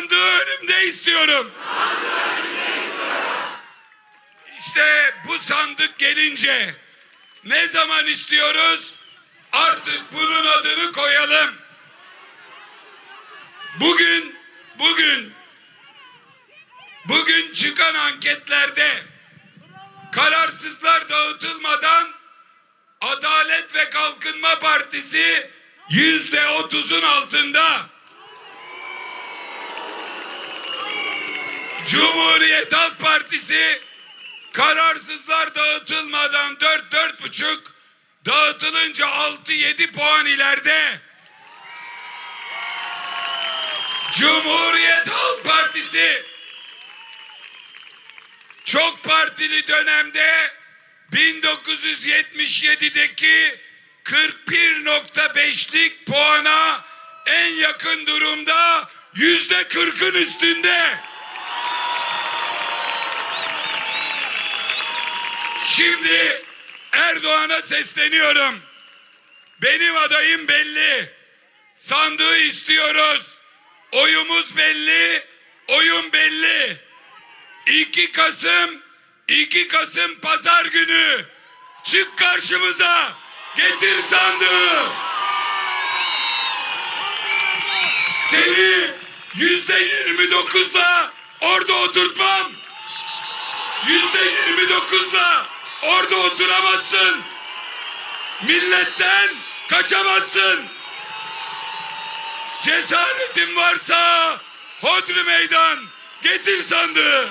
Sandığı önümde istiyorum. İşte bu sandık gelince ne zaman istiyoruz? Artık bunun adını koyalım. Bugün, bugün, bugün çıkan anketlerde kararsızlar dağıtılmadan Adalet ve Kalkınma Partisi yüzde otuzun altında. Cumhuriyet Halk Partisi kararsızlar dağıtılmadan dört dört buçuk dağıtılınca altı yedi puan ileride. Cumhuriyet Halk Partisi çok partili dönemde 1977'deki 41.5'lik puana en yakın durumda yüzde 40'ın üstünde. Şimdi Erdoğan'a sesleniyorum. Benim adayım belli. Sandığı istiyoruz. Oyumuz belli. Oyun belli. 2 Kasım 2 Kasım pazar günü çık karşımıza getir sandığı seni yüzde yirmi dokuzla orada oturtmam yüzde yirmi dokuzla orada oturamazsın. Milletten kaçamazsın. Cesaretin varsa hodri meydan getir sandığı